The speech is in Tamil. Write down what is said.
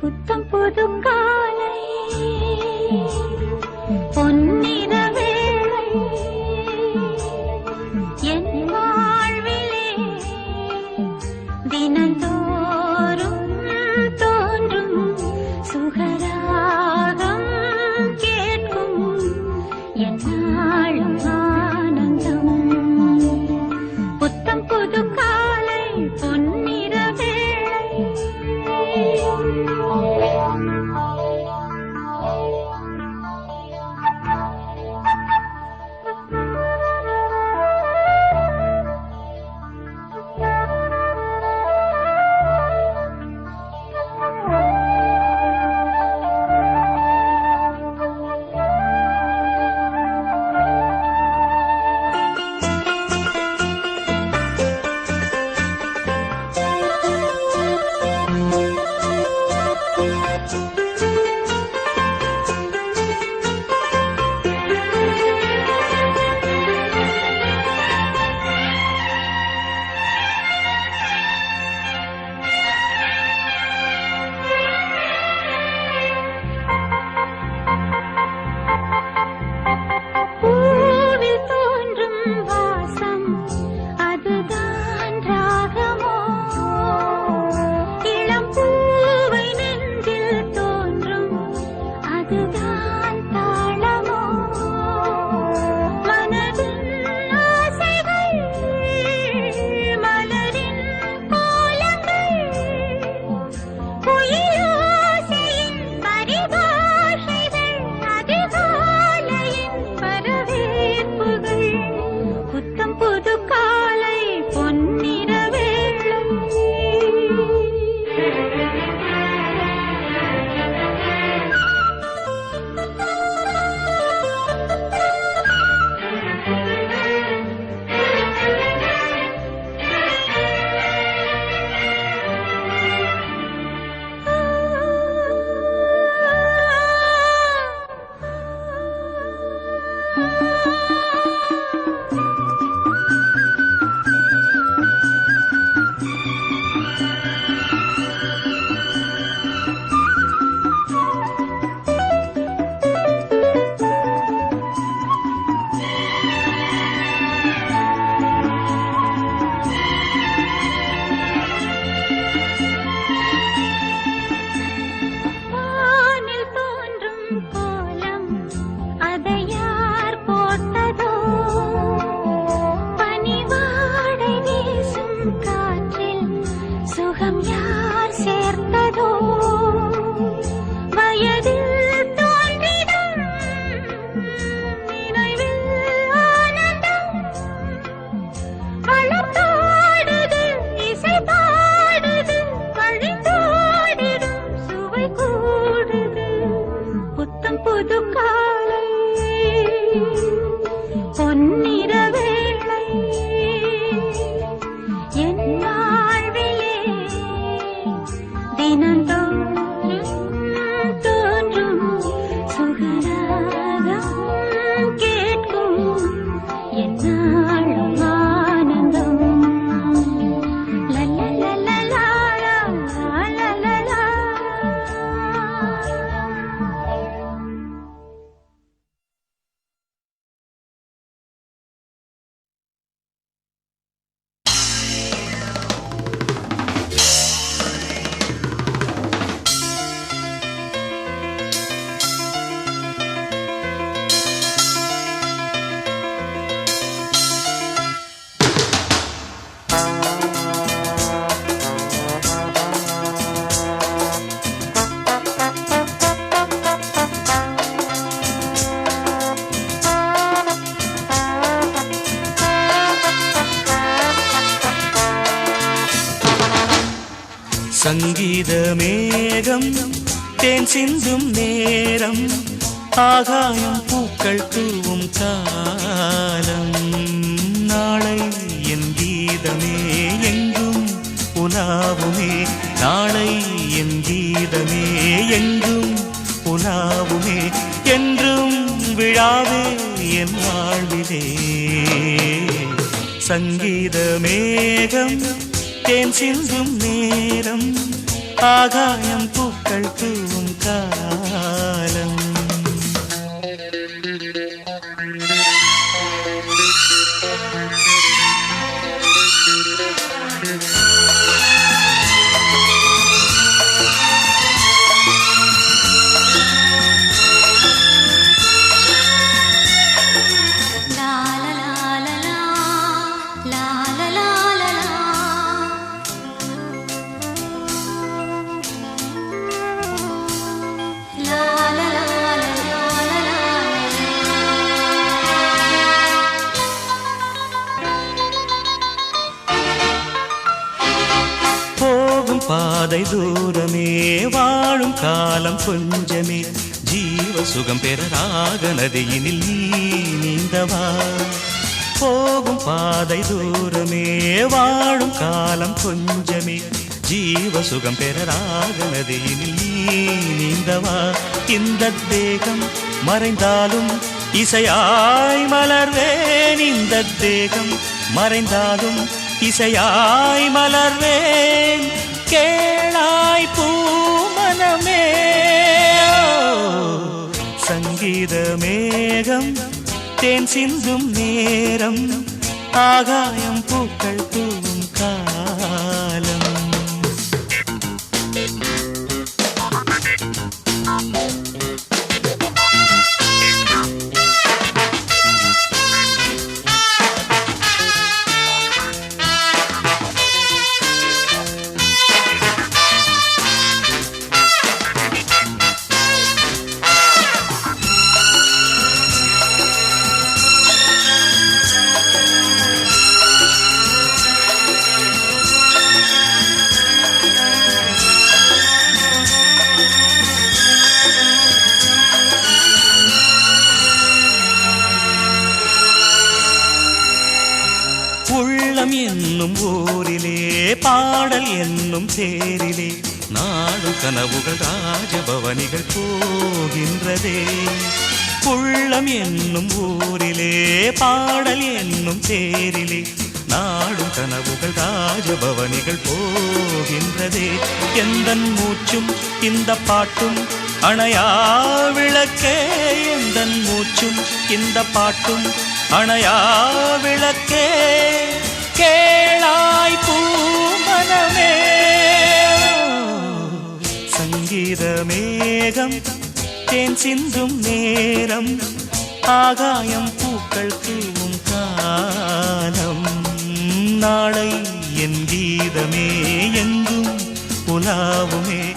புத்தம் புதுங்காலை சங்கீத மேகம் தேன் சிந்தும் நேரம் ஆகாயம் பூக்கள் தூவும் காலம். நாளை என் கீதமே எங்கும் உலாவுமே நாளை என் கீதமே எங்கும் உலாவுமே என்றும் விழாவே என் வாழ்விலே. சங்கீத மேகம் தேன் சிந்தும் நேரம். ஆகாயம் பூக்கள் தூ பாதை தூரமே வாழும் காலம் கொஞ்சமே. ஜீவ சுகம் பெற ராக நதியினில் நீ நீந்தவா? போகும் பாதை தூரமே வாழும் காலம் கொஞ்சமே. ஜீவ சுகம் பெற ராக நதியினில் நீ நீந்தவா? இந்த தேகம் மறைந்தாலும் இசையாய் மலர்வேன். இந்த தேகம் மறைந்தாலும் இசையாய் மலர்வேன். கேளாய் பூமனமே. சங்கீத மேகம் தேன் சிந்தும் நேரம் ஆகாயம் பூக்கள் பாடல் என்னும் தேரிலே நாடு கனவுகள் ராஜபவனிகள் போகின்றதே. உள்ளம் என்னும் ஊரிலே பாடல் என்னும் தேரிலே நாடும் கனவுகள் ராஜபவனிகள் போகின்றதே. எந்தன் மூச்சும் இந்த பாட்டும் அணையா விளக்கே. எந்தன் மூச்சும் இந்த பாட்டும் அணையா விளக்கே. சங்கீத மேகம் தேன் சிந்தும் நேரம் ஆகாயம் பூக்கள் தூவும் காலம். நாளை என் கீதமே எங்கும் உலாவுமே.